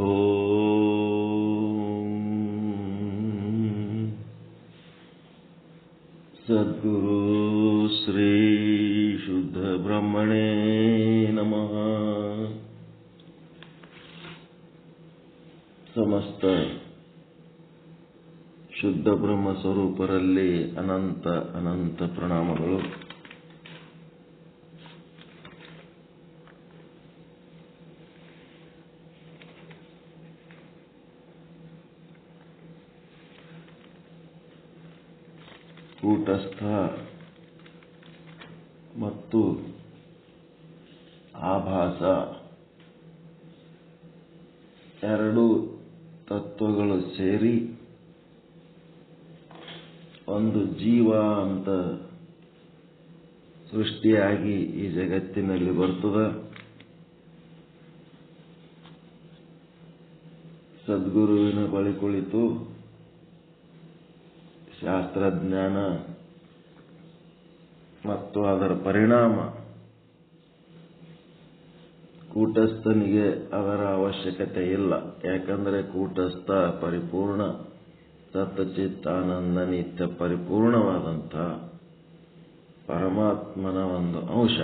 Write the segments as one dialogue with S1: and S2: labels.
S1: ॐ सद्गुरु श्री शुद्धब्रह्मणे नमः ಸಮಸ್ತ ಶುದ್ಧ ಬ್ರಹ್ಮ ಸ್ವರೂಪರಲ್ಲಿ ಅನಂತ ಅನಂತ ಪ್ರಣಾಮಗಳು ಕೂಟಸ್ಥ ಮತ್ತು ಆಭಾಸ. ಎರಡು ತತ್ವಗಳು ಸೇರಿ ಒಂದು ಜೀವ ಅಂತ ಸೃಷ್ಟಿಯಾಗಿ ಈ ಜಗತ್ತಿನಲ್ಲಿ ಬರ್ತದ. ಸದ್ಗುರುವಿನ ಬಳಿ ಕುಳಿತು ಶಾಸ್ತ್ರಜ್ಞಾನ ಮತ್ತು ಅದರ ಪರಿಣಾಮ ಕೂಟಸ್ಥನಿಗೆ ಅದರ ಅವಶ್ಯಕತೆ ಇಲ್ಲ. ಯಾಕಂದರೆ ಕೂಟಸ್ಥ ಪರಿಪೂರ್ಣ ಸತ್ತಚಿತ್ತಾನಂದ ನಿತ್ಯ ಪರಿಪೂರ್ಣವಾದಂಥ ಪರಮಾತ್ಮನ ಒಂದು ಅಂಶ.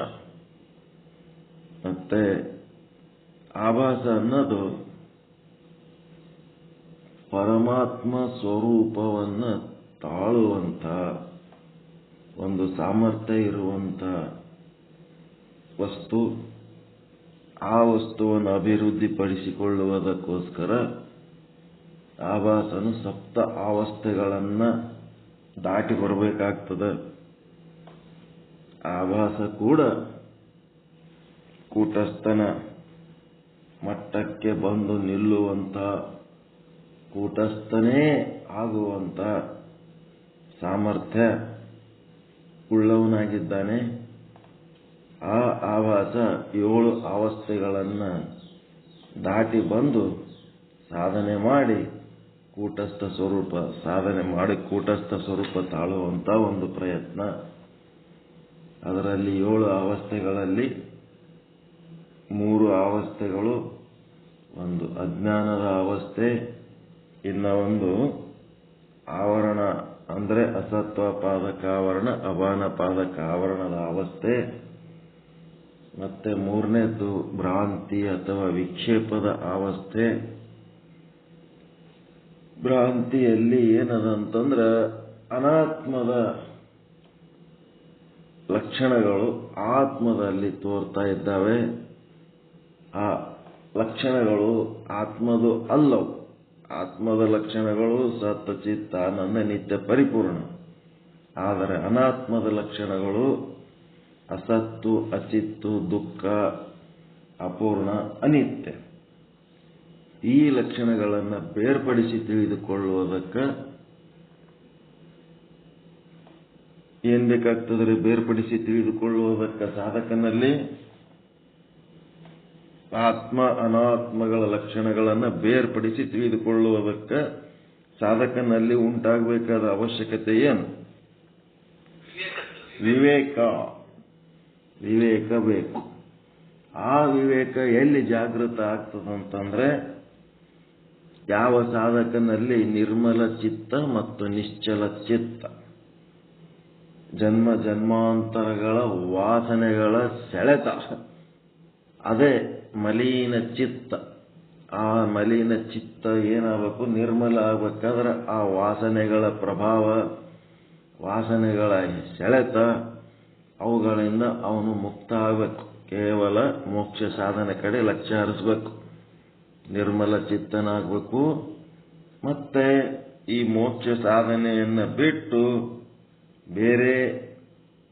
S1: ಮತ್ತೆ ಆಭಾಸ ಅನ್ನೋದು ಪರಮಾತ್ಮ ಸ್ವರೂಪವನ್ನು ತಾಳುವಂಥ ಒಂದು ಸಾಮರ್ಥ್ಯ ಇರುವಂಥ ವಸ್ತು, ಆ ವಸ್ತುವನ್ನು ಅಭಿವೃದ್ಧಿಪಡಿಸಿಕೊಳ್ಳುವುದಕ್ಕೋಸ್ಕರ ಆಭಾಸನು ಸಪ್ತ ಅವಸ್ಥೆಗಳನ್ನು ದಾಟಿ ಬರಬೇಕಾಗ್ತದೆ. ಆಭಾಸ ಕೂಡ ಕೂಟಸ್ಥನ ಮಟ್ಟಕ್ಕೆ ಬಂದು ನಿಲ್ಲುವಂಥ ಕೂಟಸ್ಥನೇ ಆಗುವಂಥ ಸಾಮರ್ಥ್ಯ ಉಳ್ಳವನಾಗಿದ್ದಾನೆ. ಆ ಆವಾಸ ಏಳು ಅವಸ್ಥೆಗಳನ್ನು ದಾಟಿ ಬಂದು ಸಾಧನೆ ಮಾಡಿ ಕೂಟಸ್ಥ ಸ್ವರೂಪ, ಸಾಧನೆ ಮಾಡಿ ಕೂಟಸ್ಥ ಸ್ವರೂಪ ತಾಳುವಂಥ ಒಂದು ಪ್ರಯತ್ನ. ಅದರಲ್ಲಿ ಏಳು ಅವಸ್ಥೆಗಳಲ್ಲಿ ಮೂರು ಅವಸ್ಥೆಗಳು ಒಂದು ಅಜ್ಞಾನದ ಅವಸ್ಥೆ ಇನ್ನ ಒಂದು ಆವರಣ ಅಂದರೆ ಅಸತ್ವ ಪಾದಕ ಆವರಣ ಅಭಾನ ಪಾದಕ ಆವರಣದ ಅವಸ್ಥೆ ಮತ್ತೆ ಮೂರನೇದು ಭ್ರಾಂತಿ ಅಥವಾ ವಿಕ್ಷೇಪದ ಅವಸ್ಥೆ. ಭ್ರಾಂತಿಯಲ್ಲಿ ಏನದ ಅಂತಂದ್ರೆ ಅನಾತ್ಮದ ಲಕ್ಷಣಗಳು ಆತ್ಮದಲ್ಲಿ ತೋರ್ತಾ ಇದ್ದಾವೆ. ಆ ಲಕ್ಷಣಗಳು ಆತ್ಮದು ಅಲ್ಲವು. ಆತ್ಮದ ಲಕ್ಷಣಗಳು ಸತ್ ಚಿತ್ ಆನಂದ ನಿತ್ಯ ಪರಿಪೂರ್ಣ. ಆದರೆ ಅನಾತ್ಮದ ಲಕ್ಷಣಗಳು ಅಸತ್ತು, ಅಚಿತ್ತು, ದುಃಖ, ಅಪೂರ್ಣ, ಅನಿತ್ಯ. ಈ ಲಕ್ಷಣಗಳನ್ನು ಬೇರ್ಪಡಿಸಿ ತಿಳಿದುಕೊಳ್ಳುವುದಕ್ಕೆ ಏನ್ ಬೇಕಾಗ್ತದ್ರಿ? ಬೇರ್ಪಡಿಸಿ ತಿಳಿದುಕೊಳ್ಳುವುದಕ್ಕೆ ಸಾಧಕನಲ್ಲಿ ಆತ್ಮ ಅನಾತ್ಮಗಳ ಲಕ್ಷಣಗಳನ್ನು ಬೇರ್ಪಡಿಸಿ ತಿಳಿದುಕೊಳ್ಳುವುದಕ್ಕೆ ಸಾಧಕನಲ್ಲಿ ಉಂಟಾಗಬೇಕಾದ ಅವಶ್ಯಕತೆ ಏನು? ವಿವೇಕ. ವಿವೇಕ ಬೇಕು. ಆ ವಿವೇಕ ಎಲ್ಲಿ ಜಾಗೃತ ಆಗ್ತದಂತಂದ್ರೆ ಯಾವ ಸಾಧಕನಲ್ಲಿ ನಿರ್ಮಲ ಚಿತ್ತ ಮತ್ತು ನಿಶ್ಚಲ ಚಿತ್ತ. ಜನ್ಮ ಜನ್ಮಾಂತರಗಳ ವಾಸನೆಗಳ ಸೆಳೆತ. ಅದೇ ಮಲೀನ ಚಿತ್ತ. ಆ ಮಲೀನ ಚಿತ್ತ ಏನಾಗಬೇಕು? ನಿರ್ಮಲ ಆಗ್ಬೇಕಾದ್ರೆ ಆ ವಾಸನೆಗಳ ಪ್ರಭಾವ, ವಾಸನೆಗಳ ಸೆಳೆತ, ಅವುಗಳಿಂದ ಅವನು ಮುಕ್ತ ಆಗಬೇಕು ಕೇವಲ ಮೋಕ್ಷ ಸಾಧನೆ ಕಡೆ ಲಕ್ಷ್ಯ ಹರಿಸ್ಬೇಕು. ನಿರ್ಮಲ ಚಿತ್ತನಾಗಬೇಕು. ಮತ್ತೆ ಈ ಮೋಕ್ಷ ಸಾಧನೆಯನ್ನು ಬಿಟ್ಟು ಬೇರೆ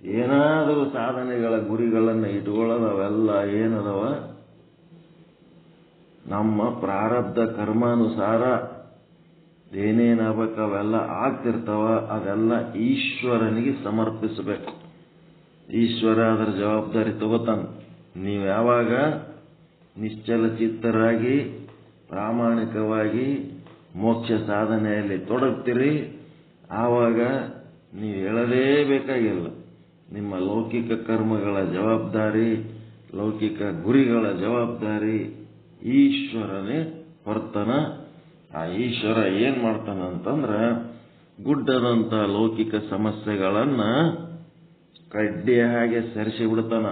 S1: ಏನಾದರೂ ಸಾಧನೆಗಳ ಗುರಿಗಳನ್ನು ಇಟ್ಕೊಳ್ಳೋದು ಅವೆಲ್ಲ ಏನದವ? ನಮ್ಮ ಪ್ರಾರಬ್ಧ ಕರ್ಮಾನುಸಾರ ಏನೇನಾಗಬೇಕು ಅವೆಲ್ಲ ಆಗ್ತಿರ್ತಾವ, ಅದೆಲ್ಲ ಈಶ್ವರನಿಗೆ ಸಮರ್ಪಿಸಬೇಕು. ಈಶ್ವರ ಅದರ ಜವಾಬ್ದಾರಿ ತಗೋತಾನೆ. ನೀವು ಯಾವಾಗ ನಿಶ್ಚಲ ಚಿತ್ತರಾಗಿ ಪ್ರಾಮಾಣಿಕವಾಗಿ ಮೋಕ್ಷ ಸಾಧನೆಯಲ್ಲಿ ತೊಡಗ್ತೀರಿ, ಆವಾಗ ನೀವು ಹೇಳಲೇಬೇಕಾಗಿಲ್ಲ. ನಿಮ್ಮ ಲೌಕಿಕ ಕರ್ಮಗಳ ಜವಾಬ್ದಾರಿ, ಲೌಕಿಕ ಗುರಿಗಳ ಜವಾಬ್ದಾರಿ, ಈಶ್ವರನೇ ಹೊರ್ತನ ಆ ಈಶ್ವರ ಏನ್ ಮಾಡ್ತಾನ ಅಂತಂದ್ರ ಗುಡ್ಡದಂತ ಲೌಕಿಕ ಸಮಸ್ಯೆಗಳನ್ನ ಕಡ್ಡಿ ಹಾಗೆ ಸರಿಸಿ ಬಿಡ್ತಾನ.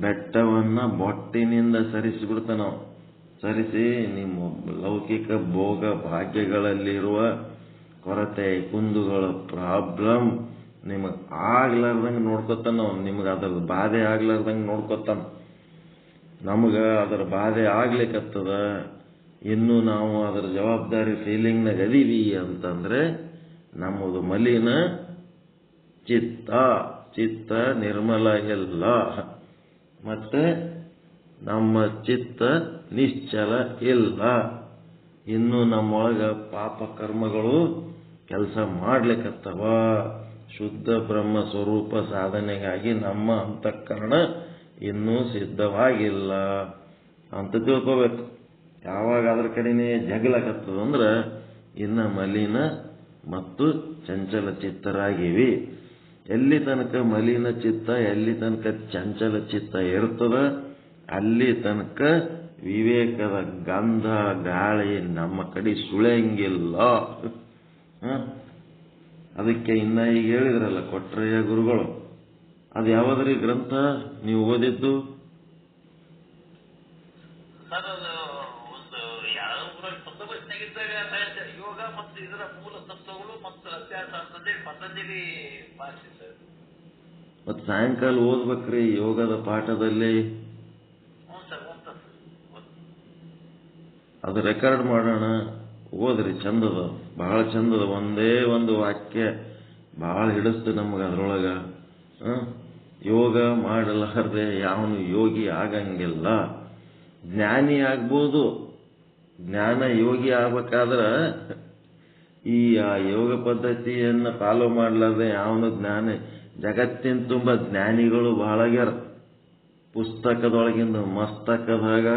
S1: ಬೆಟ್ಟವನ್ನ ಬೊಟ್ಟಿನಿಂದ ಸರಿಸಿ ಬಿಡ್ತಾನ. ಸರಿಸಿ ನಿಮ್ಮ ಲೌಕಿಕ ಭೋಗ ಭಾಗ್ಯಗಳಲ್ಲಿರುವ ಕೊರತೆ ಕುಂದುಗಳ ಪ್ರಾಬ್ಲಮ್ ನಿಮಗ್ ಆಗ್ಲಾರ್ದಂಗ ನೋಡ್ಕೊತಾನ ನಿಮ್ಗೆ ಅದ್ರ ಬಾಧೆ ಆಗ್ಲಾರ್ದಂಗ ನೋಡ್ಕೊತಾನ. ನಮಗ ಅದರ ಬಾಧೆ ಆಗ್ಲಿಕ್ಕತ್ತದ ಇನ್ನು ನಾವು ಅದರ ಜವಾಬ್ದಾರಿ ಫೀಲಿಂಗ್ನಾಗ ಅದೀವಿ ಅಂತಂದ್ರೆ ನಮ್ಮದು ಮಲಿನ ಚಿತ್ತ ಚಿತ್ತ ನಿರ್ಮಲ ಇಲ್ಲ ಮತ್ತೆ ನಮ್ಮ ಚಿತ್ತ ನಿಶ್ಚಲ ಇಲ್ಲ. ಇನ್ನು ನಮ್ಮೊಳಗ ಪಾಪ ಕರ್ಮಗಳು ಕೆಲಸ ಮಾಡ್ಲಿಕ್ಕತ್ತವ ಶುದ್ಧ ಬ್ರಹ್ಮ ಸ್ವರೂಪ ಸಾಧನೆಗಾಗಿ ನಮ್ಮ ಅಂತಃಕರಣ ಇನ್ನೂ ಸಿದ್ಧವಾಗಿಲ್ಲ. ಅಂತ ತಿಳ್ಕೋಬೇಕು ಯಾವಾಗ ಅದ್ರ ಕಡೆನೇ ಜಗಳಕತ್ತದಂದ್ರ ಇನ್ನ ಮಲಿನ ಮತ್ತು ಚಂಚಲ ಚಿತ್ತರಾಗಿವಿ. ಎಲ್ಲಿ ತನಕ ಮಲಿನ ಚಿತ್ತ, ಎಲ್ಲಿ ತನಕ ಚಂಚಲ ಚಿತ್ತ ಇರ್ತದ ಅಲ್ಲಿ ತನಕ ವಿವೇಕದ ಗಂಧ, ಗಾಳಿ ನಮ್ಮ ಕಡೆ ಸುಳೆಂಗಿಲ್ಲ ಹ? ಅದಕ್ಕೆ ಇನ್ನ ಈಗ ಹೇಳಿದ್ರಲ್ಲ ಕೊಟ್ರಯ್ಯ ಗುರುಗಳು. ಅದು ಯಾವ್ದ್ರಿ ಗ್ರಂಥ ನೀವು ಓದಿದ್ದು? ಮತ್ ಸಾಯಂಕಾಲ ಓದ್ಬೇಕ್ರಿ ಯೋಗದ ಪಾಠದಲ್ಲಿ. ಅದು ರೆಕಾರ್ಡ್ ಮಾಡೋಣ. ಓದ್ರಿ ಚಂದದ, ಬಹಳ ಚಂದದ, ಒಂದೇ ಒಂದು ವಾಕ್ಯ ಬಹಳ ಹಿಡಿಸ್ತು ನಮ್ಗೆ ಅದ್ರೊಳಗ. ಯೋಗ ಮಾಡಲಾರದೆ ಯಾವನು ಯೋಗಿ ಆಗಂಗಿಲ್ಲ. ಜ್ಞಾನಿ ಆಗ್ಬೋದು. ಜ್ಞಾನ ಯೋಗಿ ಆಗ್ಬೇಕಾದ್ರ ಈ ಆ ಯೋಗ ಪದ್ಧತಿಯನ್ನ ಫಾಲೋ ಮಾಡ್ಲಾರ್ದೆ ಯಾವನು ಜ್ಞಾನ ಜಗತ್ತಿನ ತುಂಬ ಜ್ಞಾನಿಗಳು ಬಹಳಗ್ಯಾರ ಪುಸ್ತಕದೊಳಗಿಂದ ಮಸ್ತಕದಾಗ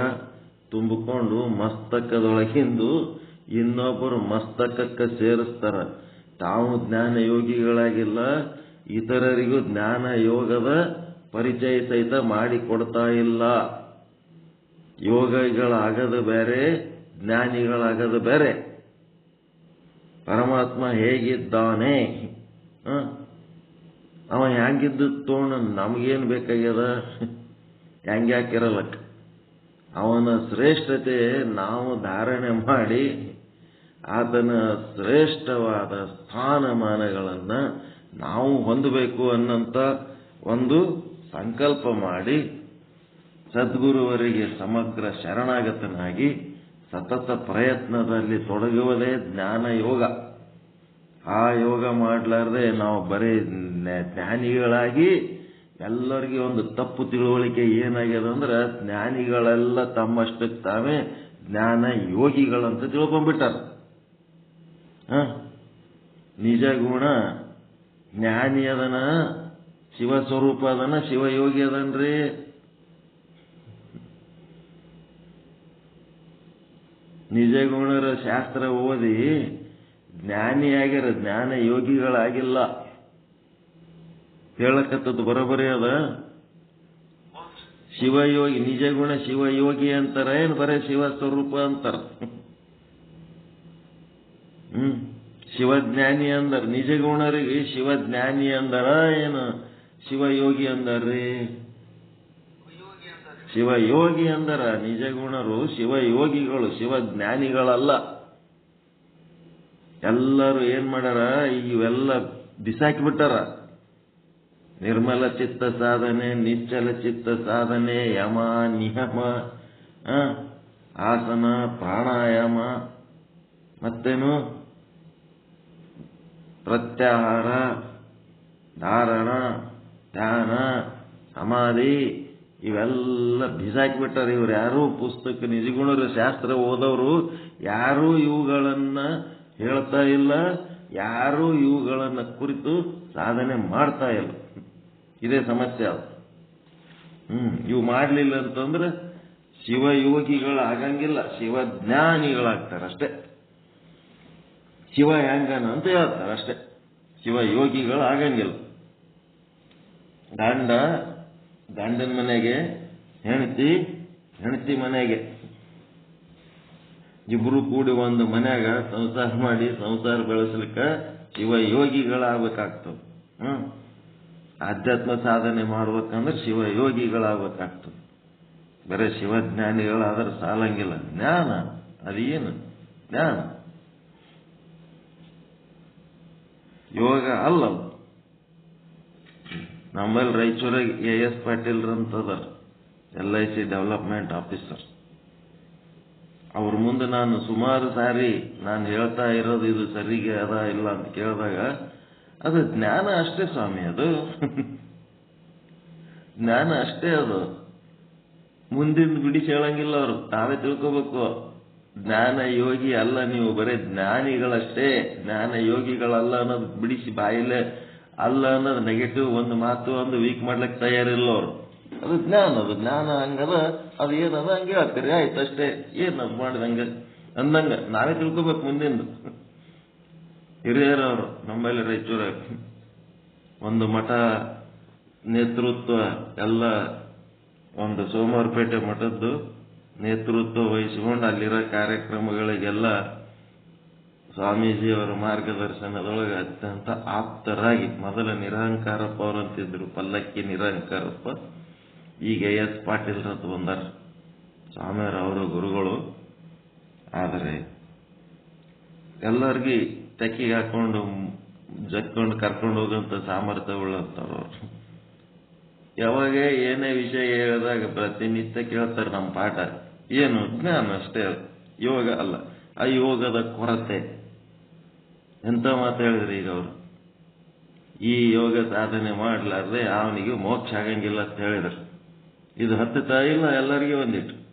S1: ತುಂಬಿಕೊಂಡು ಮಸ್ತಕದೊಳಗಿಂದು ಇನ್ನೊಬ್ಬರು ಮಸ್ತಕಕ್ಕೆ ಸೇರಿಸ್ತಾರ. ತಾವು ಜ್ಞಾನ ಯೋಗಿಗಳಾಗಿಲ್ಲ, ಇತರರಿಗೂ ಜ್ಞಾನ ಯೋಗದ ಪರಿಚಯ ಸಹಿತ ಮಾಡಿಕೊಡ್ತಾ ಇಲ್ಲ. ಯೋಗಿಗಳಾಗದು ಬೇರೆ, ಜ್ಞಾನಿಗಳಾಗದು ಬೇರೆ. ಪರಮಾತ್ಮ ಹೇಗಿದ್ದಾನೆ? ಅವ ಹೆಂಗಿದ್ದು ತೋಣ, ನಮಗೇನು ಬೇಕಾಗ್ಯದ? ಹೆಂಗ್ಯಾಕಿರಲಕ್ಕ ಅವನ ಶ್ರೇಷ್ಠತೆ ನಾವು ಧಾರಣೆ ಮಾಡಿ ಆತನ ಶ್ರೇಷ್ಠವಾದ ಸ್ಥಾನಮಾನಗಳನ್ನು ನಾವು ಹೊಂದಬೇಕು ಅನ್ನಂತ ಒಂದು ಸಂಕಲ್ಪ ಮಾಡಿ ಸದ್ಗುರುವರಿಗೆ ಸಮಗ್ರ ಶರಣಾಗತನಾಗಿ ಸತತ ಪ್ರಯತ್ನದಲ್ಲಿ ತೊಡಗುವುದೇ ಜ್ಞಾನ ಯೋಗ ಆ ಯೋಗ ಮಾಡಲಾರ್ದೆ ನಾವು ಬರೀ ಜ್ಞಾನಿಗಳಾಗಿ ಎಲ್ಲರಿಗೆ ಒಂದು ತಪ್ಪು ತಿಳುವಳಿಕೆ ಏನಾಗ್ಯದ ಅಂದ್ರೆ ಜ್ಞಾನಿಗಳೆಲ್ಲ ತಮ್ಮಷ್ಟಕ್ಕೆ ತಾವೇ ಜ್ಞಾನ ಯೋಗಿಗಳಂತ ತಿಳ್ಕೊಂಡ್ಬಿಟ್ಟಾರ? ನಿಜ ಗುಣ ಜ್ಞಾನಿ ಅದನ ಶಿವ ಸ್ವರೂಪ ಅದನ, ಶಿವಯೋಗಿ ಅದನ್ರಿ. ನಿಜ ಗುಣರ ಶಾಸ್ತ್ರ ಓದಿ ಜ್ಞಾನಿಯಾಗಿರ ಜ್ಞಾನ ಯೋಗಿಗಳಾಗಿಲ್ಲ. ಹೇಳಕತ್ತದ್ದು ಬರೋಬರಿ ಅದ. ಶಿವಯೋಗಿ, ನಿಜಗುಣ ಶಿವಯೋಗಿ ಅಂತಾರ ಏನ್ ಬರೇ ಶಿವ ಸ್ವರೂಪ ಅಂತಾರ ಹ್ಮ್ ಶಿವಜ್ಞಾನಿ ಅಂದರ, ನಿಜ ಗುಣರಿಗೆ ಶಿವಜ್ಞಾನಿ ಅಂದರ ಏನು? ಶಿವಯೋಗಿ ಅಂದರ್ರಿ. ಶಿವಯೋಗಿ ಅಂದರ ನಿಜಗುಣರು ಶಿವಯೋಗಿಗಳು, ಶಿವಜ್ಞಾನಿಗಳಲ್ಲ. ಎಲ್ಲರೂ ಏನ್ ಮಾಡ್ಯಾರ, ಇವೆಲ್ಲ ಬಿಸಾಕಿ ಬಿಟ್ಟಾರ. ನಿರ್ಮಲ ಚಿತ್ತ ಸಾಧನೆ, ನಿಶ್ಚಲ ಚಿತ್ತ ಸಾಧನೆ, ಯಮ, ನಿಯಮ ಆಸನ, ಪ್ರಾಣಾಯಾಮ, ಮತ್ತೇನು? ಪ್ರತ್ಯಾಹಾರ, ಧಾರಣ, ಧ್ಯಾನ, ಸಮಾಧಿ ಇವೆಲ್ಲ ಬಿಸಾಕಿಬಿಟ್ಟಾರೆ ಇವ್ರು. ಯಾರು ಪುಸ್ತಕ ನಿಜಗುಣರ ಶಾಸ್ತ್ರ ಓದೋರು ಯಾರೂ ಇವುಗಳನ್ನ ಹೇಳ್ತಾ ಇಲ್ಲ, ಯಾರೂ ಇವುಗಳನ್ನ ಕುರಿತು ಸಾಧನೆ ಮಾಡ್ತಾ ಇಲ್ಲ. ಇದೇ ಸಮಸ್ಯೆ ಅದು. ಹ್ಮ್, ಇವು ಮಾಡಲಿಲ್ಲ ಅಂತಂದ್ರೆ ಶಿವಯೋಗಿಗಳಾಗಂಗಿಲ್ಲ ಶಿವಜ್ಞಾನಿಗಳಾಗ್ತಾರೆ ಅಷ್ಟೇ ಶಿವ ಹೆಂಗನ ಅಂತ ಹೇಳ್ತಾರೆ ಅಷ್ಟೇ. ಶಿವ ಯೋಗಿಗಳು ಆಗಂಗಿಲ್ಲ. ಗಂಡ ಗಂಡನ ಮನೆಗೆ, ಹೆಂಡತಿ ಹೆಂಡತಿ ಮನೆಗೆ. ಇಬ್ರು ಕೂಡಿ ಒಂದು ಮನ್ಯಾಗ ಸಂಸಾರ ಮಾಡಿ ಸಂಸಾರ ಬೆಳೆಸ್ಲಿಕ್ಕ ಶಿವ ಯೋಗಿಗಳಾಗಬೇಕಾಗ್ತದೆ ಹ್ಮ್. ಆಧ್ಯಾತ್ಮ ಸಾಧನೆ ಮಾಡ್ಬೇಕಂದ್ರೆ ಶಿವ ಯೋಗಿಗಳಾಗಬೇಕಾಗ್ತದೆ ಬರೇ ಶಿವಜ್ಞಾನಿಗಳಾದ್ರೆ ಸಾಲಂಗಿಲ್ಲ. ಜ್ಞಾನ, ಅದೇನು? ಜ್ಞಾನ. ಯೋಗ ಅಲ್ಲ. ನಮ್ಮಲ್ಲಿ ರಾಯಚೂರಾಗ ಎ ಎಸ್ ಪಾಟೀಲ್ ಅಂತದ L I C development officer ಅವ್ರ ಮುಂದೆ ನಾನು ಸುಮಾರು ಸಾರಿ ನಾನು ಹೇಳ್ತಾ ಇರೋದು ಇದು ಸರಿಗೆ ಅದ ಇಲ್ಲ ಅಂತ ಕೇಳಿದಾಗ, ಅದು ಜ್ಞಾನ ಅಷ್ಟೇ ಸ್ವಾಮಿ ಅದು. ಜ್ಞಾನ ಅಷ್ಟೇ ಅದು. ಮುಂದಿನ ಬಿಡಿಸಿ ಹೇಳಂಗಿಲ್ಲ ಅವರು. ತಾವೇ ತಿಳ್ಕೋಬೇಕು. ಜ್ಞಾನ ಯೋಗಿ ಅಲ್ಲ ನೀವು ಬರೀ ಜ್ಞಾನಿಗಳಷ್ಟೇ, ಜ್ಞಾನ ಯೋಗಿಗಳಲ್ಲ ಅನ್ನೋದು ಬಿಡಿಸಿ ಬಾಯಿಲೆ ಅಲ್ಲ ಅನ್ನೋದು ನೆಗೆಟಿವ್ ಒಂದು ಮಾತು ಒಂದು ವೀಕ್ ಮಾಡ್ಲಿಕ್ಕೆ ತಯಾರಿಲ್ಲ ಅವರು. ಅದು ಜ್ಞಾನ ಅದು ಜ್ಞಾನ ಹಂಗದ, ಅದು ಏನದ ಹಂಗೆ ಹೇಳ್ತೀರಿ, ಆಯ್ತು ಅಷ್ಟೇ. ಏನ್ ಮಾಡಿದಂಗ ಅಂದಂಗ ನಾವೇ ತಿಳ್ಕೊಬೇಕು ಮುಂದಿಂದು. ಹಿರಿಯರವರು ನಮ್ಮಲ್ಲಿ ರಾಯಚೂರ ಒಂದು ಮಠ ನೇತೃತ್ವ ಎಲ್ಲ ಒಂದು ಸೋಮವಾರಪೇಟೆ ಮಠದ್ದು ನೇತೃತ್ವ ವಹಿಸಿಕೊಂಡು ಅಲ್ಲಿರೋ ಕಾರ್ಯಕ್ರಮಗಳಿಗೆಲ್ಲ ಸ್ವಾಮೀಜಿಯವರ ಮಾರ್ಗದರ್ಶನದೊಳಗೆ ಅತ್ಯಂತ ಆಪ್ತರಾಗಿ ಮೊದಲ ನಿರಹಂಕಾರಪ್ಪ ಅವರಂತಿದ್ರು ಪಲ್ಲಕ್ಕಿ ನಿರಹಂಕಾರಪ್ಪ. ಈಗ ಎಸ್ ಪಾಟೀಲ್ ಅಂತ ಬಂದಾರ. ಸ್ವಾಮಿಯವರು ಅವರ ಗುರುಗಳು. ಆದರೆ ಎಲ್ಲರಿಗೂ ತೆಕ್ಕಿಗೆ ಹಾಕೊಂಡು ಜಕ್ಕೊಂಡು ಕರ್ಕೊಂಡು ಹೋಗಂತ ಸಾಮರ್ಥ್ಯ ಅವ್ರು. ಯಾವಾಗ ಏನೇ ವಿಷಯ ಹೇಳಿದಾಗ ಪ್ರತಿನಿತ್ಯ ಕೇಳ್ತಾರೆ ನಮ್ಮ ಪಾಠ. ಏನು ಜ್ಞಾನ ಅಷ್ಟೇ. ಯೋಗ ಅಲ್ಲ. ಆ ಯೋಗದ ಕೊರತೆ. ಎಂತ ಮಾತು ಹೇಳಿದ್ರಿ ಈಗ ಅವರು? ಈ ಯೋಗ ಸಾಧನೆ ಮಾಡಲಾರ್ದೆ ಅವನಿಗೆ ಮೋಕ್ಷ ಆಗಂಗಿಲ್ಲ ಅಂತ ಹೇಳಿದ್ರು. ಇದು ಹತ್ತುತ್ತಾ ಇಲ್ಲ, ಎಲ್ಲರಿಗೂ ಒಂದಿಟ್ಟು.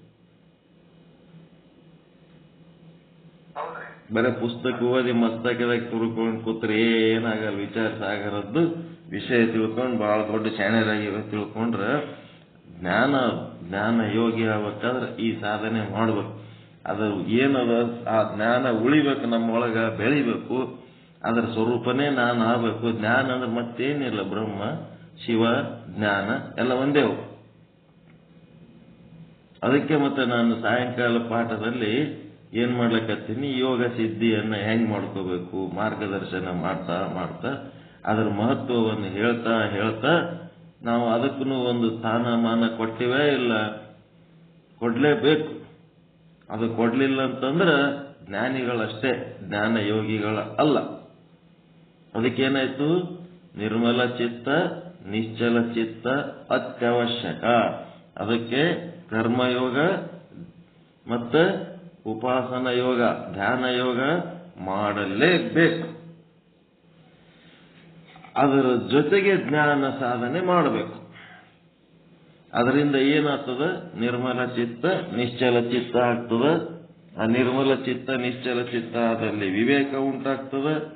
S1: ಬರೀ ಪುಸ್ತಕ ಓದಿ ಮಸ್ತಕದಾಗ ತುರ್ಕೊಂಡು ಕೂತ್ರೆ ಏನಾಗಲ್ಲ, ವಿಚಾರ ಸಾಗರದ್ದು ವಿಷಯ ತಿಳ್ಕೊಂಡು ಬಹಳ ದೊಡ್ಡ ಚಾನೆಲ್ ಆಗಿರೋ ತಿಳ್ಕೊಂಡ್ರ ಜ್ಞಾನ ಜ್ಞಾನ ಯೋಗಿ ಆಗ್ಬೇಕಾದ್ರೆ ಈ ಸಾಧನೆ ಮಾಡ್ಬೇಕು. ಅದು ಏನದ? ಆ ಜ್ಞಾನ ಉಳಿಬೇಕು ನಮ್ಮೊಳಗ ಬೆಳಿಬೇಕು. ಅದರ ಸ್ವರೂಪನೇ ನಾನು ಆಗ್ಬೇಕು. ಜ್ಞಾನ ಅಂದ್ರೆ ಮತ್ತೇನಿಲ್ಲ. ಬ್ರಹ್ಮ, ಶಿವ, ಜ್ಞಾನ ಎಲ್ಲ ಒಂದೇವು ಅದಕ್ಕೆ ಮತ್ತೆ ನಾನು ಸಾಯಂಕಾಲ ಪಾಠದಲ್ಲಿ ಏನ್ ಮಾಡ್ಲಿಕ್ಕತ್ತೀನಿ ಯೋಗ ಸಿದ್ಧಿಯನ್ನ ಹೆಂಗ್ ಮಾಡ್ಕೋಬೇಕು? ಮಾರ್ಗದರ್ಶನ ಮಾಡ್ತಾ ಮಾಡ್ತಾ ಅದರ ಮಹತ್ವವನ್ನು ಹೇಳ್ತಾ ಹೇಳ್ತಾ ನಾವು ಅದಕ್ಕೂ ಒಂದು ಸ್ಥಾನಮಾನ ಕೊಟ್ಟಿವೆ ಇಲ್ಲ? ಕೊಡ್ಲೇಬೇಕು. ಅದು ಕೊಡ್ಲಿಲ್ಲ ಅಂತಂದ್ರೆ ಜ್ಞಾನಿಗಳಷ್ಟೇ ಜ್ಞಾನ ಯೋಗಿಗಳ ಅಲ್ಲ. ಅದಕ್ಕೇನಾಯ್ತು? ನಿರ್ಮಲ ಚಿತ್ತ, ನಿಶ್ಚಲ ಚಿತ್ತ, ಅತ್ಯವಶ್ಯಕ. ಅದಕ್ಕೆ ಕರ್ಮಯೋಗ ಮತ್ತೆ ಉಪಾಸನ ಯೋಗ ಧ್ಯಾನ ಯೋಗ ಮಾಡಲೇಬೇಕು. ಅದರ ಜೊತೆಗೆ ಜ್ಞಾನ ಸಾಧನೆ ಮಾಡಬೇಕು. ಅದರಿಂದ ಏನಾಗ್ತದ? ನಿರ್ಮಲ ಚಿತ್ತ, ನಿಶ್ಚಲ ಚಿತ್ತ ಆಗ್ತದ. ಆ ನಿರ್ಮಲ ಚಿತ್ತ, ನಿಶ್ಚಲ ಚಿತ್ತ ಅದರಲ್ಲಿ ವಿವೇಕ ಉಂಟಾಗ್ತದ.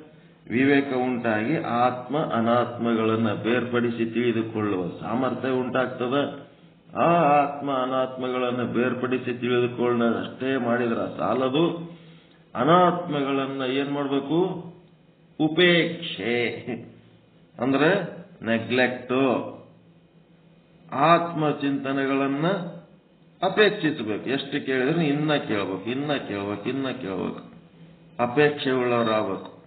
S1: ವಿವೇಕ ಉಂಟಾಗಿ ಆತ್ಮ ಅನಾತ್ಮಗಳನ್ನ ಬೇರ್ಪಡಿಸಿ ತಿಳಿದುಕೊಳ್ಳುವ ಸಾಮರ್ಥ್ಯ ಉಂಟಾಗ್ತದ. ಆ ಆತ್ಮ ಅನಾತ್ಮಗಳನ್ನ ಬೇರ್ಪಡಿಸಿ ತಿಳಿದುಕೊಳ್ಳೋದಷ್ಟೇ ಮಾಡಿದ್ರ ಸಾಲದು. ಅನಾತ್ಮಗಳನ್ನ ಏನ್ ಮಾಡಬೇಕು? ಉಪೇಕ್ಷೆ. ಅಂದ್ರೆ ನೆಗ್ಲೆಕ್ಟು. ಆತ್ಮ ಚಿಂತನೆಗಳನ್ನ ಅಪೇಕ್ಷಿಸಬೇಕು. ಎಷ್ಟು ಕೇಳಿದ್ರೆ ಇನ್ನ ಕೇಳ್ಬೇಕು ಇನ್ನ ಕೇಳ್ಬೇಕು ಇನ್ನ ಕೇಳ್ಬೇಕು. ಅಪೇಕ್ಷೆ ಉಳ್ಳವರಾಗಬೇಕು.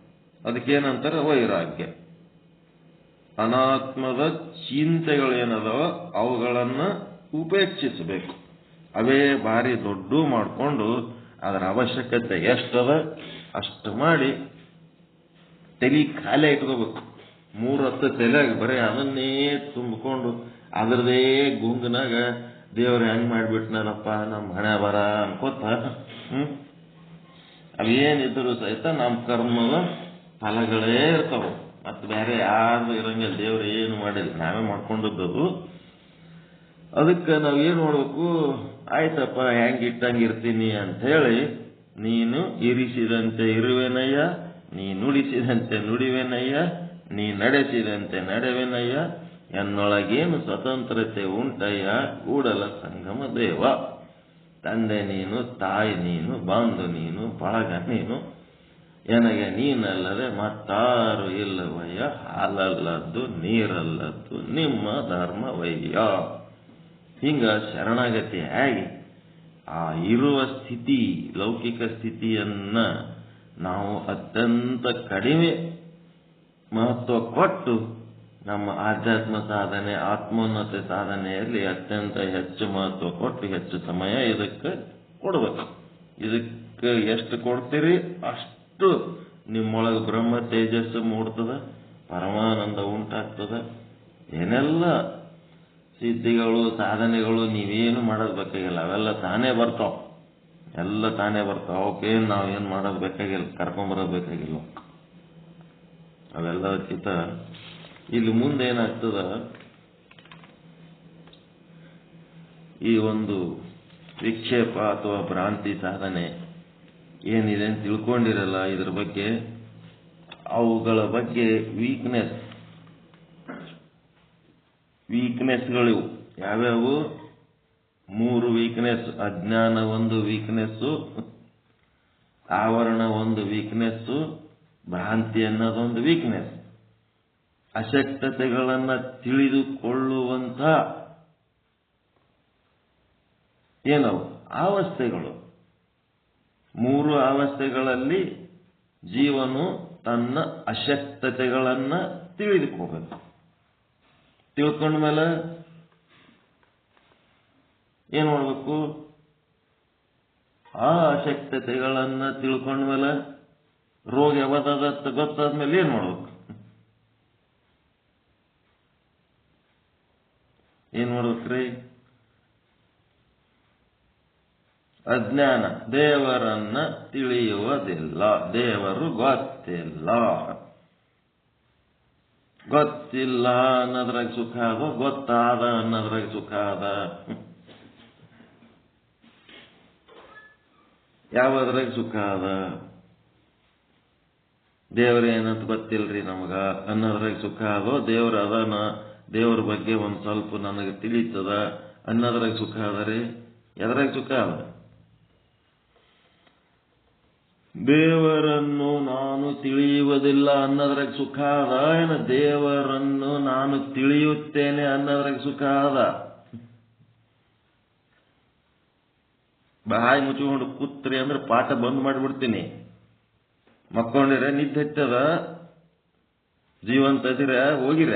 S1: ಅದಕ್ಕೇನಂತಾರೆ ವೈರಾಗ್ಯ. ಅನಾತ್ಮದ ಚಿಂತೆಗಳೇನದವ ಅವುಗಳನ್ನ ಉಪೇಕ್ಷಿಸಬೇಕು. ಅವೇ ಭಾರಿ ದೊಡ್ಡ ಮಾಡಿಕೊಂಡು ಅದರ ಅವಶ್ಯಕತೆ ಎಷ್ಟದ ಅಷ್ಟು ಮಾಡಿ ತಲೆ ಖಾಲಿ ಇಟ್ಕೋಬೇಕು. ಮೂರು ಹತ್ತು ತಲೆಯಾಗ ಬರೀ ಅದನ್ನೇ ತುಂಬಿಕೊಂಡು ಅದರದೇ ಗುಂಗನಾಗ ದೇವ್ರ ಹೆಂಗ್ ಮಾಡಿಬಿಟ್ನಲ್ಲಪ್ಪ ನಮ್ಮ ಹಣೆ ಬರ ಅನ್ಕೋತ, ಹ್ಮ್? ಏನಿದ್ರು ಸಹಿತ ನಮ್ಮ ಕರ್ಮದ ಫಲಗಳೇ ಇರ್ತಾವ. ಮತ್ತೆ ಬೇರೆ ಯಾರು ಇರಂಗಿಲ್ಲ, ದೇವ್ರು ಏನು ಮಾಡಿಲ್ಲ. ನಾವೇ ಮಾಡ್ಕೊಂಡದ್ದು ಅದಕ್ಕೆ ನಾವು ಏನ್ ಮಾಡ್ಬೇಕು, ಆಯ್ತಪ್ಪ ಹೆಂಗ್ ಇಟ್ಟಂಗೆ ಇರ್ತೀನಿ ಅಂತ ಹೇಳಿ ನೀನು ಇರಿಸಿದಂತೆ ಇರುವೆನಯ್ಯ ನೀ ನುಡಿಸಿದಂತೆ ನುಡಿವೆನಯ್ಯ ನೀ ನಡೆಸಿದಂತೆ ನಡೆವೆನಯ್ಯ, ಎನ್ನೊಳಗೇನು ಸ್ವತಂತ್ರತೆ ಉಂಟಯ್ಯ? ಕೂಡಲ ಸಂಗಮ ದೇವ. ತಂದೆ ನೀನು, ತಾಯಿ ನೀನು, ಬಾಂಧು ನೀನು, ಬಳಗ ನೀನು. ಎನಗೆ ನೀನಲ್ಲದೆ ಮತ್ತಾರು ಇಲ್ಲವಯ್ಯ? ಹಾಲಲ್ಲದ್ದು ನೀರಲ್ಲದ್ದು ನಿಮ್ಮ ಧರ್ಮವಯ್ಯ. ಹಿಂಗ ಶರಣಾಗತಿ ಆಗಿ ಆ ಇರುವ ಸ್ಥಿತಿ, ಲೌಕಿಕ ಸ್ಥಿತಿಯನ್ನ ನಾವು ಅತ್ಯಂತ ಕಡಿಮೆ ಮಹತ್ವ ಕೊಟ್ಟು ನಮ್ಮ ಆಧ್ಯಾತ್ಮ ಸಾಧನೆ, ಆತ್ಮೋನ್ನತಿ ಸಾಧನೆಯಲ್ಲಿ ಅತ್ಯಂತ ಹೆಚ್ಚು ಮಹತ್ವ ಕೊಟ್ಟು ಹೆಚ್ಚು ಸಮಯ ಇದಕ್ಕೆ ಕೊಡಬೇಕು. ಇದಕ್ಕೆ ಎಷ್ಟು ಕೊಡ್ತೀರಿ? ಅಷ್ಟು ನಿಮ್ಮೊಳಗೆ ಬ್ರಹ್ಮ, ತೇಜಸ್ಸು ಮೂಡ್ತದ, ಪರಮಾನಂದ ಉಂಟಾಗ್ತದ. ಏನೆಲ್ಲ ಸಿದ್ಧಿಗಳು, ಸಾಧನೆಗಳು ನೀವೇನು ಮಾಡೋದು ಬೇಕಾಗಿಲ್ಲ. ಅವೆಲ್ಲ ತಾನೇ ಬರ್ತಾವ. ಎಲ್ಲ ತಾನೇ ಬರ್ತಾವ. ಅವಕ್ಕೇನು ನಾವೇನು ಮಾಡೋದು ಬೇಕಾಗಿಲ್ಲ. ಕರ್ಕೊಂಬರೋದು ಅವೆಲ್ಲದಕ್ಕಿಂತ ಇಲ್ಲಿ ಮುಂದೆ ಏನಾಗ್ತದ? ಈ ಒಂದು ವಿಕ್ಷೇಪ ಅಥವಾ ಭ್ರಾಂತಿ ಸಾಧನೆ ಏನಿದೆ ಅಂತ ತಿಳ್ಕೊಂಡಿರಲ್ಲ ಇದ್ರ ಬಗ್ಗೆ? ಅವುಗಳ ಬಗ್ಗೆ ವೀಕ್ನೆಸ್ ವೀಕ್ನೆಸ್ಗಳು ಯಾವ್ಯಾವು? ಮೂರು ವೀಕ್ನೆಸ್ ಅಜ್ಞಾನ ಒಂದು ವೀಕ್ನೆಸ್ಸು ಆವರಣ ಒಂದು ವೀಕ್ನೆಸ್ಸು ಭ್ರಾಂತಿ ಅನ್ನೋದೊಂದು ವೀಕ್ನೆಸ್ ಅಶಕ್ತತೆಗಳನ್ನು ತಿಳಿದುಕೊಳ್ಳುವಂತ ಏನವು ಅವಸ್ಥೆಗಳು. ಮೂರು ಅವಸ್ಥೆಗಳಲ್ಲಿ ಜೀವನು ತನ್ನ ಅಶಕ್ತತೆಗಳನ್ನ ತಿಳಿದುಕೋಬೇಕು. ತಿಳ್ಕೊಂಡ ಮೇಲೆ ಏನ್ ಮಾಡಬೇಕು? ಆ ಅಶಕ್ತತೆಗಳನ್ನ ತಿಳ್ಕೊಂಡ ಮೇಲೆ ರೋಗ ಯಾವ್ದಾದತ್ತ ಗೊತ್ತಾದ್ಮೇಲೆ ಏನ್ ಮಾಡ್ಬೇಕು? ಏನ್ ಮಾಡ್ಬೇಕ್ರಿ? ಅಜ್ಞಾನ, ದೇವರನ್ನ ತಿಳಿಯುವುದಿಲ್ಲ. ದೇವರು ಗೊತ್ತಿಲ್ಲ. ಗೊತ್ತಿಲ್ಲ ಅನ್ನೋದ್ರಾಗ ಸುಖ ಅದ ಗೊತ್ತಾದ ಅನ್ನೋದ್ರಾಗ ಸುಖ ಅದ ಯಾವದ್ರಾಗ ಸುಖ ಅದ ದೇವ್ರ ಏನಂತ ಗೊತ್ತಿಲ್ರಿ ನಮಗ? ಅನ್ನೋದ್ರಾಗ ಸುಖ ಅದೋ ದೇವ್ರ ಅದಾನ, ದೇವ್ರ ಬಗ್ಗೆ ಒಂದ್ ಸ್ವಲ್ಪ ನನಗೆ ತಿಳಿತದ, ಅನ್ನೋದ್ರಾಗ ಸುಖ ಅದರಿ? ಎದ್ರಾಗ ಸುಖ ಅದ? ದೇವರನ್ನು ನಾನು ತಿಳಿಯುವುದಿಲ್ಲ ಅನ್ನೋದ್ರಾಗ ಸುಖ ಅದ? ಏನ ದೇವರನ್ನು ನಾನು ತಿಳಿಯುತ್ತೇನೆ ಅನ್ನೋದ್ರಾಗ ಸುಖ ಅದ? ಬಾಯಿ ಮುಚ್ಚಿಕೊಂಡು ಕೂತ್ರಿ ಅಂದ್ರೆ ಪಾಠ ಬಂದ್ ಮಾಡಿಬಿಡ್ತೀನಿ. ಮಕ್ಕೊಂಡಿರ ನಿದ್ದೆ ಹತ್ತದ ಜೀವಂತ ಇದಿರ ಹೋಗಿರ